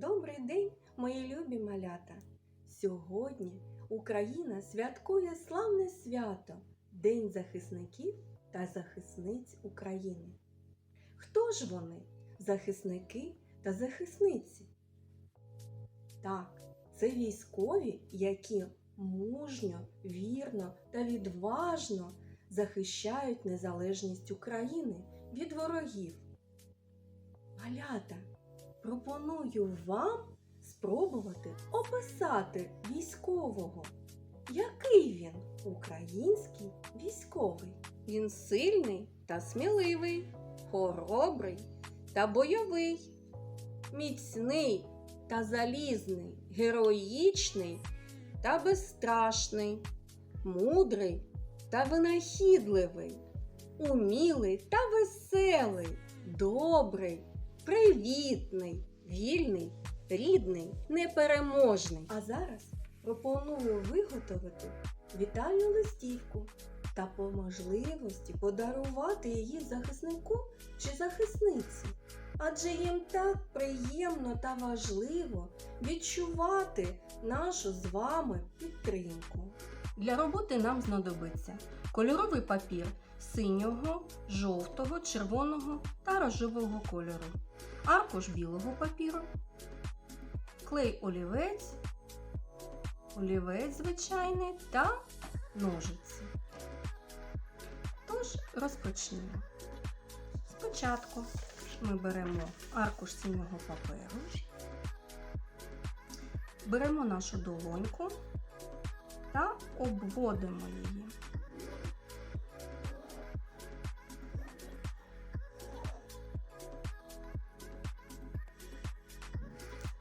Добрий день, мої любі малята! Сьогодні Україна святкує славне свято День захисників та захисниць України. Хто ж вони, захисники та захисниці? Так, це військові, які мужньо, вірно та відважно захищають незалежність України від ворогів. Малята, пропоную вам спробувати описати військового. Який він український військовий? Він сильний та сміливий, хоробрий та бойовий, міцний та залізний, героїчний та безстрашний, мудрий та винахідливий, умілий та веселий, добрий, привітний, вільний, рідний, непереможний. А зараз пропоную виготовити вітальну листівку та по можливості подарувати її захиснику чи захисниці. Адже їм так приємно та важливо відчувати нашу з вами підтримку. Для роботи нам знадобиться кольоровий папір синього, жовтого, червоного та рожевого кольору, аркуш білого папіру, клей олівець, олівець звичайний та ножиці. Тож розпочнемо. Спочатку ми беремо аркуш синього паперу, беремо нашу долоньку та обводимо її.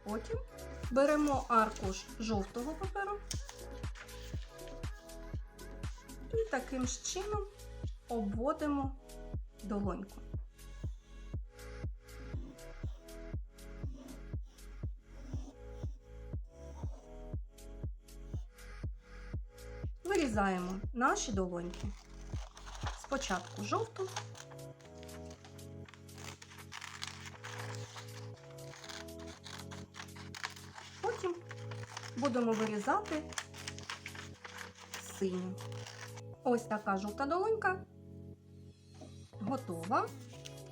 Потім беремо аркуш жовтого паперу і таким ж чином обводимо долоньку. Вирізаємо наші долоньки. Спочатку жовту, будемо вирізати синю. Ось така жовта долонька готова.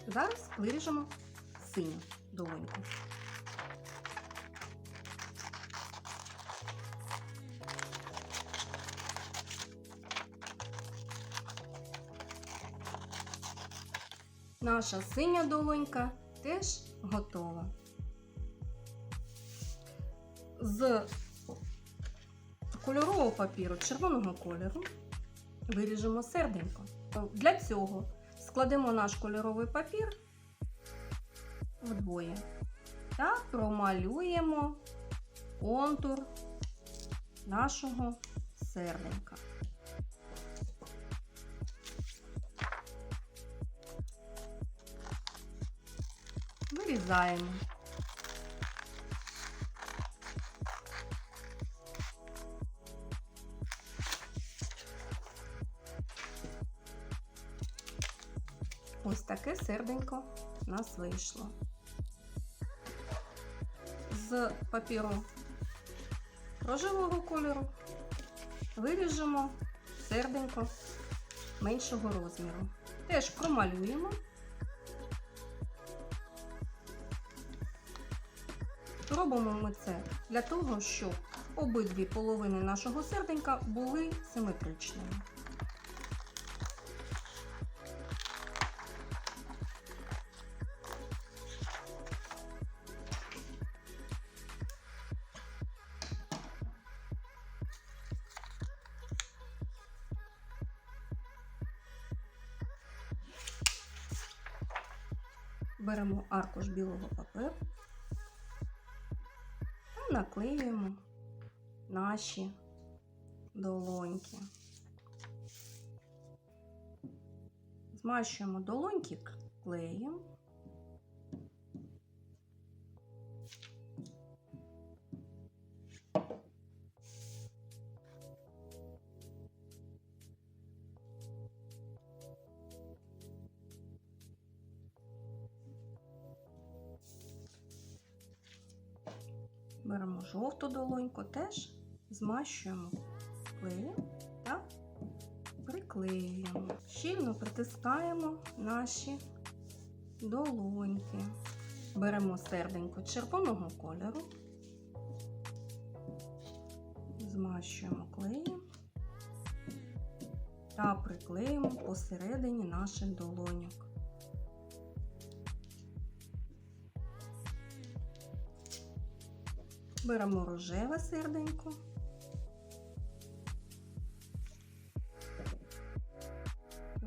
Зараз виріжемо синю долоньку. Наша синя долонька теж готова. З кольорового папіру червоного кольору виріжемо серденько. Для цього складемо наш кольоровий папір вдвоє та промалюємо контур нашого серденька. Вирізаємо. Ось таке серденько у нас вийшло. З папіру рожевого кольору виріжемо серденько меншого розміру. Теж промалюємо. Робимо ми це для того, щоб обидві половини нашого серденька були симетричними. Беремо аркуш білого паперу та наклеюємо наші долоньки. Змащуємо долоньки клеєм. Беремо жовту долоньку, теж змащуємо клеєм та приклеюємо. Щільно притискаємо наші долоньки. Беремо серденько червоного кольору, змащуємо клеєм та приклеїмо посередині наших долоньок. Беремо рожеве серденько.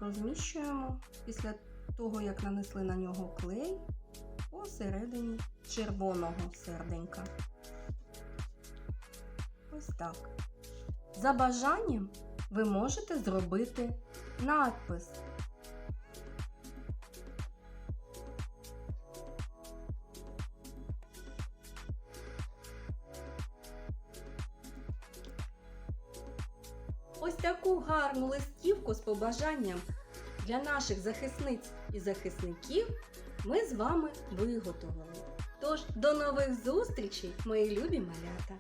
Розміщуємо після того, як нанесли на нього клей посередині червоного серденька. Ось так. За бажанням ви можете зробити надпис. Ось таку гарну листівку з побажанням для наших захисниць і захисників ми з вами виготовили. Тож до нових зустрічей, мої любі малята!